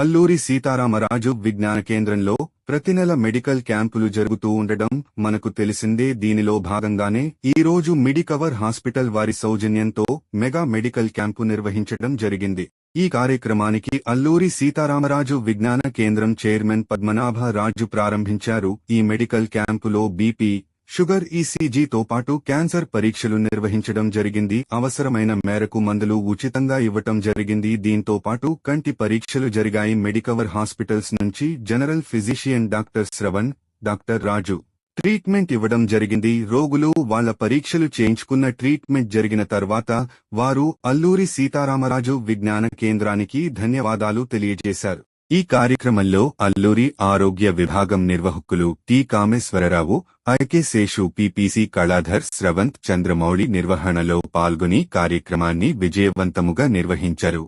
అల్లూరి సీతారామరాజు విజ్ఞాన కేంద్రంలో ప్రతి నెల మెడికల్ క్యాంపులు జరుగుతూ ఉండడం మనకు తెలిసిందే. దీనిలో భాగంగానే ఈ రోజు మిడికవర్ హాస్పిటల్ వారి సౌజన్యంతో మెగా మెడికల్ క్యాంపు నిర్వహించడం జరిగింది. ఈ కార్యక్రమానికి అల్లూరి సీతారామరాజు విజ్ఞాన కేంద్రం చైర్మన్ పద్మనాభ రాజు ప్రారంభించారు. ఈ మెడికల్ క్యాంపులో బీపీ షుగర్ ఈసీజీతో పాటు క్యాన్సర్ పరీక్షలు నిర్వహించడం జరిగింది. అవసరమైన మేరకు మందులు ఉచితంగా ఇవ్వటం జరిగింది. దీంతో పాటు కంటి పరీక్షలు జరిగాయి. మెడికవర్ హాస్పిటల్స్ నుంచి general physician doctor Shravan doctor Raju treatment ఇవ్వడం జరిగింది. రోగులు వాళ్ళ పరీక్షలు చేయించుకున్న ట్రీట్మెంట్ జరిగిన తర్వాత వారు అల్లూరి సీతారామరాజు విజ్ఞాన కేంద్రానికి ధన్యవాదాలు తెలియజేశారు. ఈ కార్యక్రమంలో అల్లూరి ఆరోగ్య విభాగం నిర్వాహకులు T. Kameswararao I K Seshu P P C Kaladhar Sravanth Chandramouli నిర్వహణలో పాల్గొని కార్యక్రమాన్ని విజయవంతముగా నిర్వహించారు.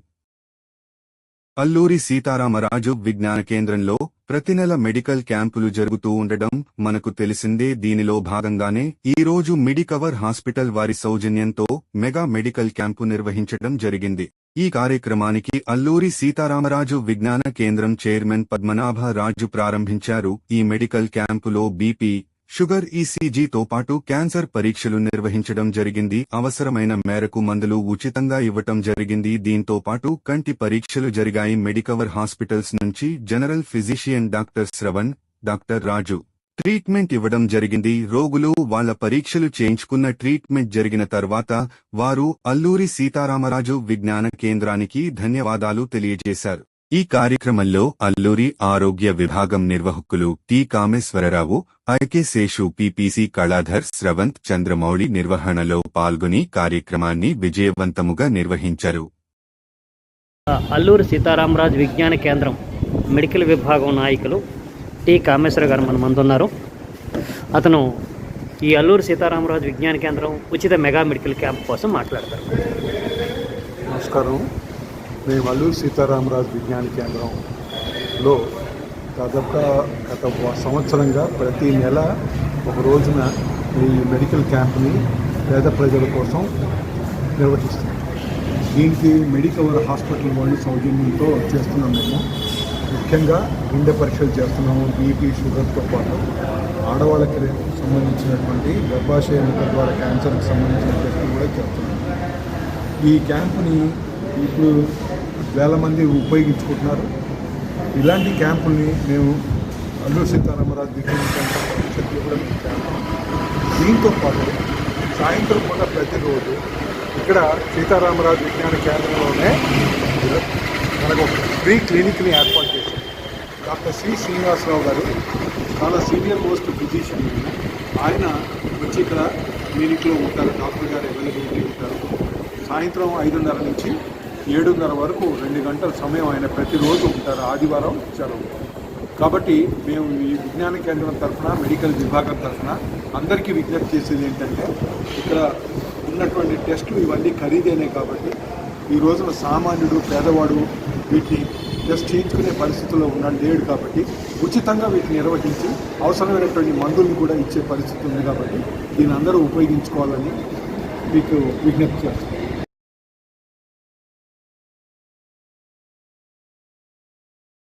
అల్లూరి సీతారామరాజు విజ్ఞాన కేంద్రంలో ప్రతి నెల మెడికల్ క్యాంపులు జరుగుతూ ఉండడం మనకు తెలిసిందే. దీనిలో భాగంగానే ఈ రోజు మిడికవర్ హాస్పిటల్ వారి సౌజన్యంతో మెగా మెడికల్ క్యాంపు నిర్వహించడం జరిగింది. ఈ కార్యక్రమానికి అల్లూరి సీతారామరాజు విజ్ఞాన కేంద్రం చైర్మన్ పద్మనాభ రాజు ప్రారంభించారు. ఈ మెడికల్ క్యాంపులో బీపీ షుగర్ ఈసీజీతో పాటు క్యాన్సర్ పరీక్షలు నిర్వహించడం జరిగింది. అవసరమైన మేరకు మందులు ఉచితంగా ఇవ్వటం జరిగింది. దీంతో పాటు కంటి పరీక్షలు జరిగాయి. మెడికవర్ హాస్పిటల్స్ నుంచి general physician doctor Shravan doctor Raju treatment ఇవ్వడం జరిగింది. రోగులు వాళ్ళ పరీక్షలు చేయించుకున్న ట్రీట్మెంట్ జరిగిన తర్వాత వారు అల్లూరి సీతారామరాజు విజ్ఞాన కేంద్రానికి ధన్యవాదాలు తెలియజేశారు. ఈ కార్యక్రమంలో అల్లూరి ఆరోగ్య విభాగం నిర్వాహకులు T. Kameswararao I K Seshu P P C Kaladhar Sravanth Chandramouli నిర్వహణలో పాల్గొని కార్యక్రమాన్ని విజయవంతముగా నిర్వహించారు. అల్లూరి సీతారామరాజు విజ్ఞాన కేంద్రం మెడికల్ విభాగం నాయకులు టి. కామేశ్వర గారు మన మందు ఉన్నారు అతను ఈ అల్లూరి సీతారామరాజు విజ్ఞాన కేంద్రం ఉచిత మెగా మెడికల్ క్యాంప్ కోసం మాట్లాడతారు. నమస్కారం. మేము అల్లూరు సీతారామరాజు విజ్ఞాన కేంద్రంలో దాదాపుగా గత సంవత్సరంగా ప్రతి నెల ఒక రోజున ఈ మెడికల్ క్యాంప్ని పేద ప్రజల కోసం నిర్వహిస్తున్నాం. దీనికి మెడికవర్ హాస్పిటల్ వాళ్ళు సౌజన్యంతో చేస్తున్నాం మేము. ముఖ్యంగా గుండె పరీక్షలు చేస్తున్నాము బీపీ షుగర్తో పాటు. ఆడవాళ్ళకి సంబంధించినటువంటి గర్భాశయ ద్వారా క్యాన్సర్కి సంబంధించిన టెస్టులు కూడా చేస్తున్నాము ఈ క్యాంపుని ఇప్పుడు వేల మంది ఉపయోగించుకుంటున్నారు. ఇలాంటి క్యాంపుల్ని మేము అల్లు సీతారామరాజు విజ్ఞాన కేంద్రం భవిష్యత్తులో కూడా దీంతో పాటు సాయంత్రం పూట ప్రతిరోజు ఇక్కడ సీతారామరాజు విజ్ఞాన కేంద్రంలోనే మనకు ఒక ఫ్రీ క్లినిక్ని ఏర్పాటు చేశాం డాక్టర్ సి శ్రీనివాసరావు గారు చాలా సీనియర్ మోస్ట్ ఫిజిషియన్ ఆయన వచ్చి ఇక్కడ క్లినిక్లో ఉంటారు. డాక్టర్ గారు అవైలబిలిటీ ఉంటారు. సాయంత్రం ఐదున్నర నుంచి ఏడున్నర వరకు రెండు గంటల సమయం ఆయన ప్రతిరోజు ఉంటారు. ఆదివారం సెలవు. కాబట్టి మేము ఈ విజ్ఞాన కేంద్రం తరఫున మెడికల్ విభాగం తరఫున అందరికీ విజ్ఞప్తి చేసేది ఏంటంటే ఇక్కడ ఉన్నటువంటి టెస్టులు ఇవన్నీ ఖరీదైనవి కాబట్టి ఈ రోజున సామాన్యుడు పేదవాడు వీటిని టెస్ట్ చేయించుకునే పరిస్థితుల్లో ఉన్నాడు లేడు కాబట్టి ఉచితంగా వీటిని నిర్వహించి అవసరమైనటువంటి మందులను కూడా ఇచ్చే పరిస్థితి ఉంది కాబట్టి దీని అందరూ ఉపయోగించుకోవాలని మీకు విజ్ఞప్తి చేస్తున్నాను.